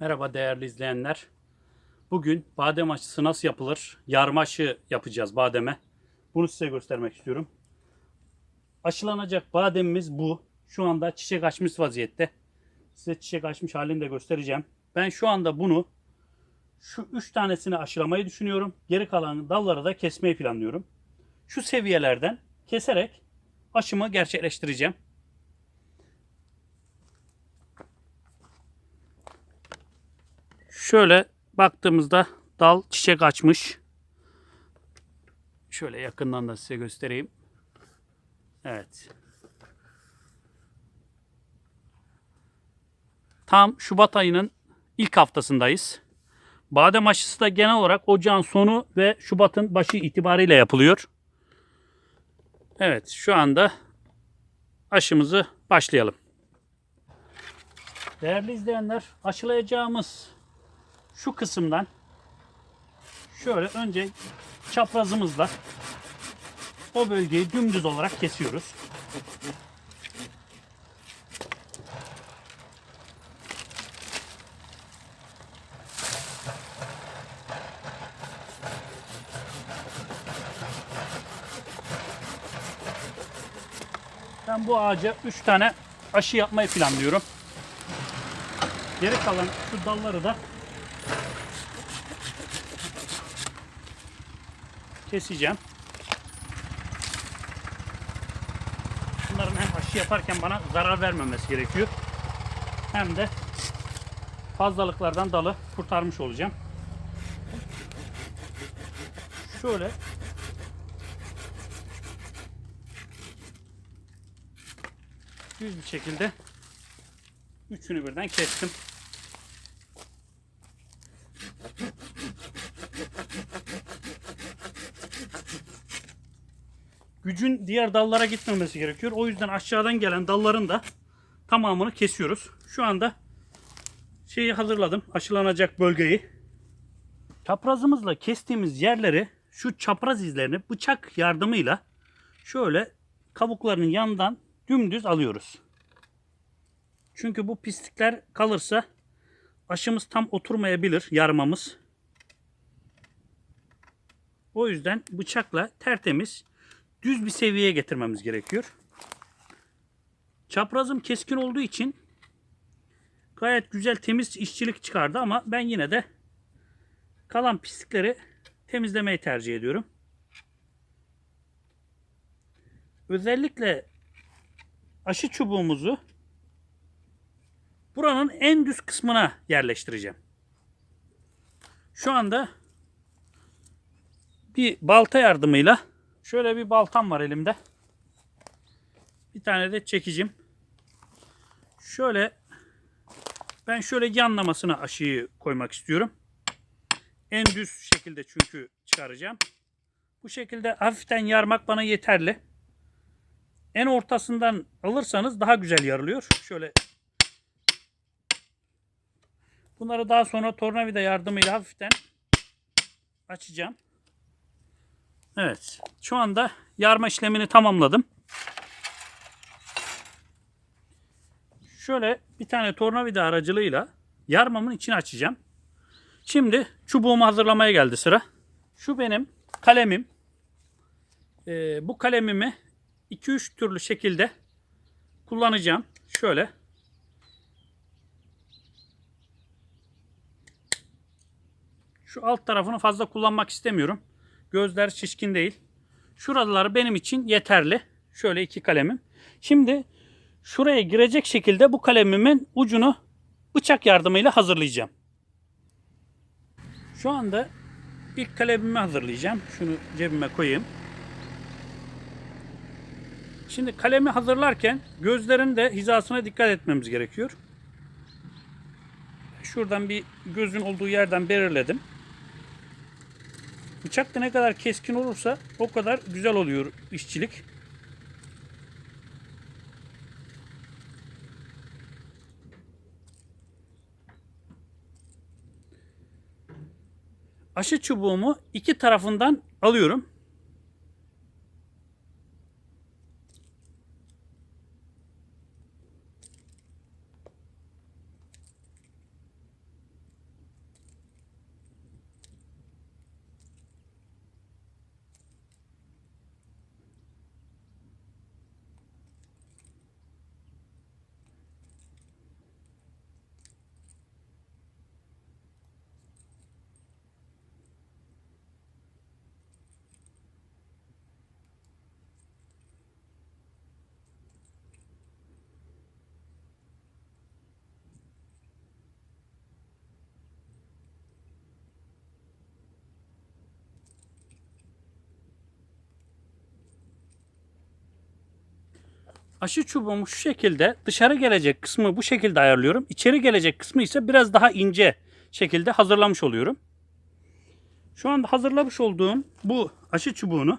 Merhaba değerli izleyenler. Bugün badem aşısı nasıl yapılır? Yarma aşı yapacağız bademe. Bunu size göstermek istiyorum. Aşılanacak bademimiz bu. Şu anda çiçek açmış vaziyette. Size çiçek açmış halini de göstereceğim. Ben şu anda bunu şu üç tanesini aşılamayı düşünüyorum. Geri kalan dalları da kesmeyi planlıyorum. Şu seviyelerden keserek aşımı gerçekleştireceğim. Şöyle baktığımızda dal çiçek açmış. Şöyle yakından da size göstereyim. Evet. Tam Şubat ayının ilk haftasındayız. Badem aşısı da genel olarak ocağın sonu ve Şubat'ın başı itibariyle yapılıyor. Evet şu anda aşımızı başlayalım. Değerli izleyenler aşılayacağımız şu kısımdan şöyle önce çaprazımızla o bölgeyi dümdüz olarak kesiyoruz. Ben bu ağaca 3 tane aşı yapmayı planlıyorum. Geri kalan şu dalları da keseceğim. Bunların hem aşı yaparken bana zarar vermemesi gerekiyor. Hem de fazlalıklardan dalı kurtarmış olacağım. Şöyle düz bir şekilde üçünü birden kestim. Gücün diğer dallara gitmemesi gerekiyor. O yüzden aşağıdan gelen dalların da tamamını kesiyoruz. Şu anda şeyi hazırladım. Aşılanacak bölgeyi. Çaprazımızla kestiğimiz yerleri şu çapraz izlerini bıçak yardımıyla şöyle kabuklarının yanından dümdüz alıyoruz. Çünkü bu pislikler kalırsa aşımız tam oturmayabilir yarmamız. O yüzden bıçakla tertemiz düz bir seviyeye getirmemiz gerekiyor. Çaprazım keskin olduğu için gayet güzel temiz işçilik çıkardı ama ben yine de kalan pislikleri temizlemeyi tercih ediyorum. Özellikle aşı çubuğumuzu buranın en düz kısmına yerleştireceğim. Şu anda bir balta yardımıyla Şöyle bir baltam var elimde. Bir tane de çekicim. Şöyle ben şöyle yanlamasına aşıyı koymak istiyorum. En düz şekilde çünkü çıkaracağım. Bu şekilde hafiften yarmak bana yeterli. En ortasından alırsanız daha güzel yarılıyor. Şöyle Bunları daha sonra tornavida yardımıyla hafiften açacağım. Evet. Şu anda yarma işlemini tamamladım. Şöyle bir tane tornavida aracılığıyla yarmamın içini açacağım. Şimdi çubuğumu hazırlamaya geldi sıra. Şu benim kalemim. Ee, bu kalemimi 2-3 türlü şekilde kullanacağım. Şöyle. Şu alt tarafını fazla kullanmak istemiyorum. Gözler şişkin değil. Şuraları benim için yeterli. Şöyle iki kalemim. Şimdi şuraya girecek şekilde bu kalemimin ucunu bıçak yardımıyla hazırlayacağım. Şu anda ilk kalemimi hazırlayacağım. Şunu cebime koyayım. Şimdi kalemi hazırlarken gözlerin de hizasına dikkat etmemiz gerekiyor. Şuradan bir gözün olduğu yerden belirledim. Bıçak da ne kadar keskin olursa o kadar güzel oluyor işçilik. Aşı çubuğumu iki tarafından alıyorum. Aşı çubuğumu şu şekilde dışarı gelecek kısmı bu şekilde ayarlıyorum. İçeri gelecek kısmı ise biraz daha ince şekilde hazırlamış oluyorum. Şu anda hazırlamış olduğum bu aşı çubuğunu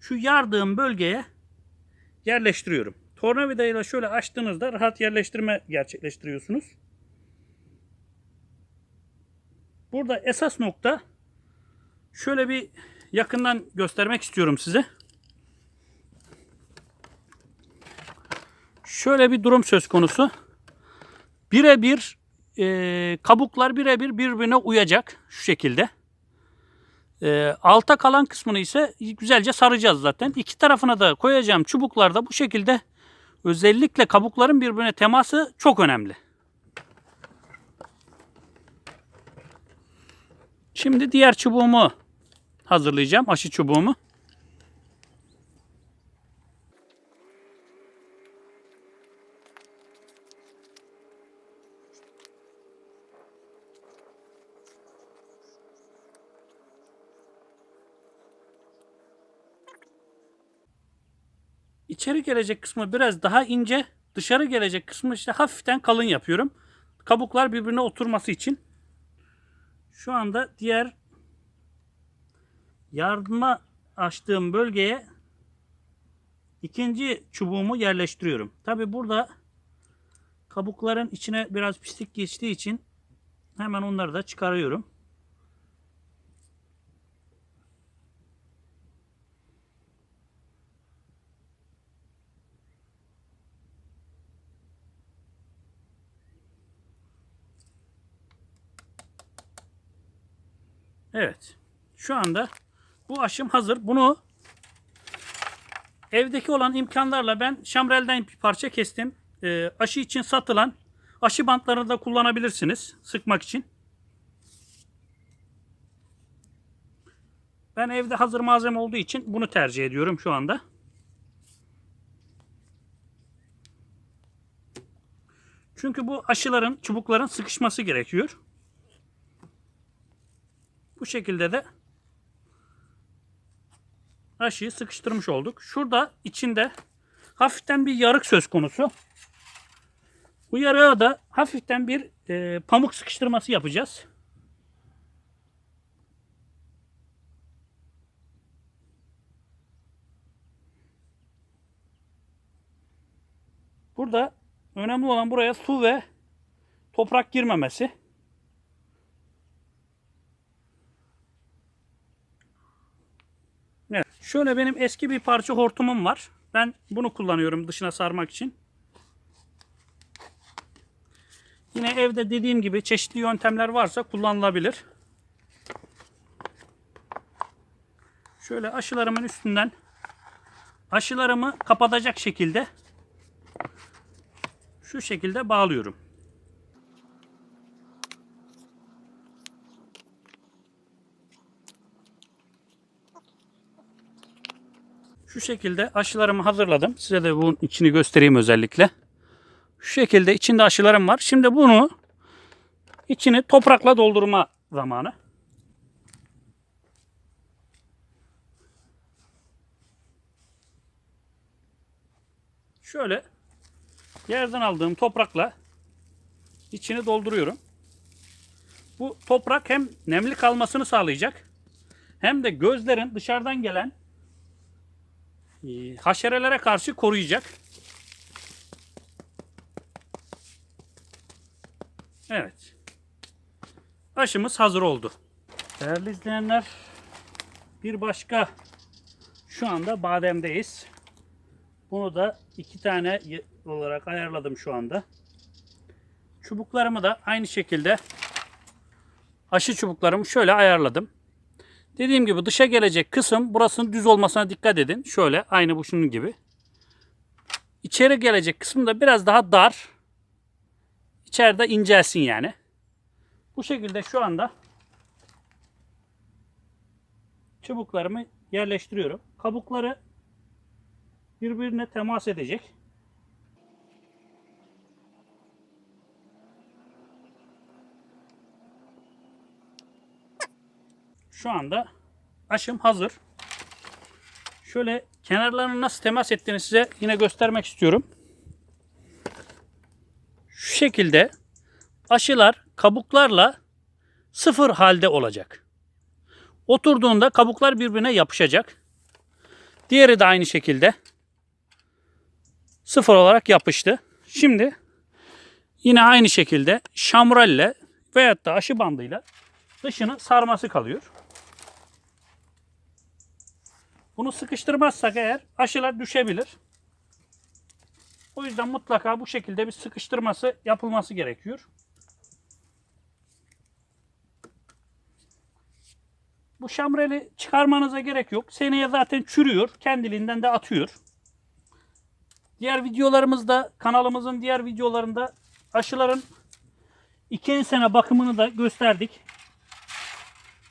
şu yardığım bölgeye yerleştiriyorum. Tornavidayla şöyle açtığınızda rahat yerleştirme gerçekleştiriyorsunuz. Burada esas nokta şöyle bir yakından göstermek istiyorum size. Şöyle bir durum söz konusu. Birebir e, kabuklar birebir birbirine uyacak şu şekilde. E, alta kalan kısmını ise güzelce saracağız zaten. İki tarafına da koyacağım çubuklarda bu şekilde özellikle kabukların birbirine teması çok önemli. Şimdi diğer çubuğumu hazırlayacağım. Aşı çubuğumu. İçeri gelecek kısmı biraz daha ince, dışarı gelecek kısmı işte hafiften kalın yapıyorum. Kabuklar birbirine oturması için. Şu anda diğer yardıma açtığım bölgeye ikinci çubuğumu yerleştiriyorum. Tabi burada kabukların içine biraz pislik geçtiği için hemen onları da çıkarıyorum. Evet. Şu anda bu aşım hazır. Bunu evdeki olan imkanlarla ben şamrelden bir parça kestim. Ee, aşı için satılan aşı bantlarını da kullanabilirsiniz sıkmak için. Ben evde hazır malzeme olduğu için bunu tercih ediyorum şu anda. Çünkü bu aşıların, çubukların sıkışması gerekiyor. Bu şekilde de aşıyı sıkıştırmış olduk. Şurada içinde hafiften bir yarık söz konusu. Bu yarığa da hafiften bir e, pamuk sıkıştırması yapacağız. Burada önemli olan buraya su ve toprak girmemesi. Evet. Şöyle benim eski bir parça hortumum var. Ben bunu kullanıyorum dışına sarmak için. Yine evde dediğim gibi çeşitli yöntemler varsa kullanılabilir. Şöyle aşılarımın üstünden aşılarımı kapatacak şekilde şu şekilde bağlıyorum. Şu şekilde aşılarımı hazırladım. Size de bunun içini göstereyim özellikle. Şu şekilde içinde aşılarım var. Şimdi bunu içini toprakla doldurma zamanı. Şöyle yerden aldığım toprakla içini dolduruyorum. Bu toprak hem nemli kalmasını sağlayacak hem de gözlerin dışarıdan gelen haşerelere karşı koruyacak. Evet. Aşımız hazır oldu. Değerli izleyenler bir başka şu anda bademdeyiz. Bunu da iki tane olarak ayarladım şu anda. Çubuklarımı da aynı şekilde aşı çubuklarımı şöyle ayarladım. Dediğim gibi dışa gelecek kısım burasının düz olmasına dikkat edin. Şöyle aynı bu şunun gibi. İçeri gelecek kısım da biraz daha dar. İçeride incelsin yani. Bu şekilde şu anda çubuklarımı yerleştiriyorum. Kabukları birbirine temas edecek. Şu anda aşım hazır. Şöyle kenarlarının nasıl temas ettiğini size yine göstermek istiyorum. Şu şekilde aşılar kabuklarla sıfır halde olacak. Oturduğunda kabuklar birbirine yapışacak. Diğeri de aynı şekilde sıfır olarak yapıştı. Şimdi yine aynı şekilde şamralle veyahut da aşı bandıyla dışını sarması kalıyor. Bunu sıkıştırmazsak eğer aşılar düşebilir. O yüzden mutlaka bu şekilde bir sıkıştırması yapılması gerekiyor. Bu şamreli çıkarmanıza gerek yok. Seneye zaten çürüyor. Kendiliğinden de atıyor. Diğer videolarımızda kanalımızın diğer videolarında aşıların iki sene bakımını da gösterdik.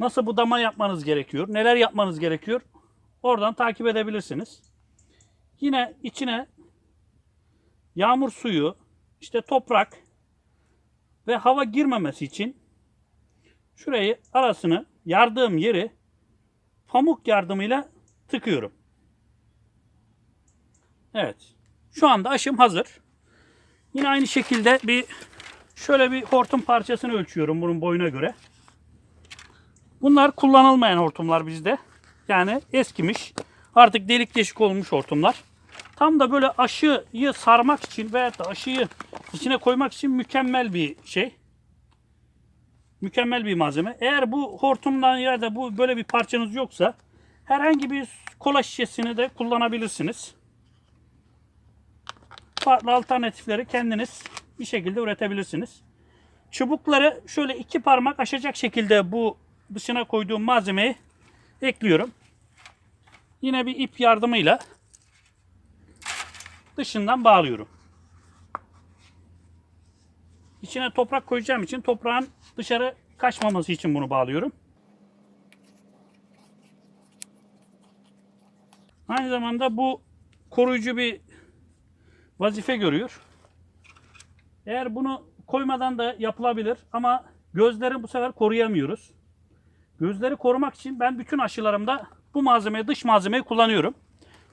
Nasıl budama yapmanız gerekiyor, neler yapmanız gerekiyor. Oradan takip edebilirsiniz. Yine içine yağmur suyu, işte toprak ve hava girmemesi için şurayı arasını yardığım yeri pamuk yardımıyla tıkıyorum. Evet. Şu anda aşım hazır. Yine aynı şekilde bir şöyle bir hortum parçasını ölçüyorum bunun boyuna göre. Bunlar kullanılmayan hortumlar bizde. Yani eskimiş. Artık delik deşik olmuş hortumlar. Tam da böyle aşıyı sarmak için veya da aşıyı içine koymak için mükemmel bir şey. Mükemmel bir malzeme. Eğer bu hortumdan ya da bu böyle bir parçanız yoksa herhangi bir kola şişesini de kullanabilirsiniz. Farklı alternatifleri kendiniz bir şekilde üretebilirsiniz. Çubukları şöyle iki parmak aşacak şekilde bu dışına koyduğum malzemeyi ekliyorum. Yine bir ip yardımıyla dışından bağlıyorum. İçine toprak koyacağım için toprağın dışarı kaçmaması için bunu bağlıyorum. Aynı zamanda bu koruyucu bir vazife görüyor. Eğer bunu koymadan da yapılabilir ama gözleri bu sefer koruyamıyoruz. Gözleri korumak için ben bütün aşılarımda bu malzemeyi, dış malzemeyi kullanıyorum.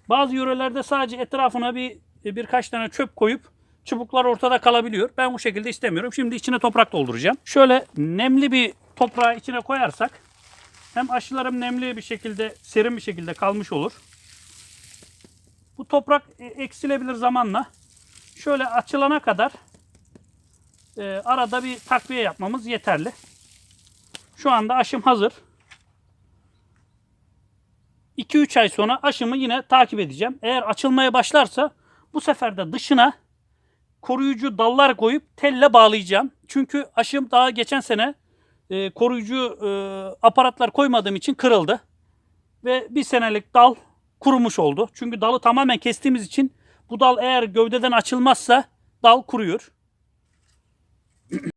Bazı yörelerde sadece etrafına bir birkaç tane çöp koyup çubuklar ortada kalabiliyor. Ben bu şekilde istemiyorum. Şimdi içine toprak dolduracağım. Şöyle nemli bir toprağı içine koyarsak hem aşılarım nemli bir şekilde, serin bir şekilde kalmış olur. Bu toprak e, eksilebilir zamanla. Şöyle açılana kadar e, arada bir takviye yapmamız yeterli. Şu anda aşım hazır. 2-3 ay sonra aşımı yine takip edeceğim. Eğer açılmaya başlarsa bu sefer de dışına koruyucu dallar koyup telle bağlayacağım. Çünkü aşım daha geçen sene e, koruyucu e, aparatlar koymadığım için kırıldı. Ve bir senelik dal kurumuş oldu. Çünkü dalı tamamen kestiğimiz için bu dal eğer gövdeden açılmazsa dal kuruyor.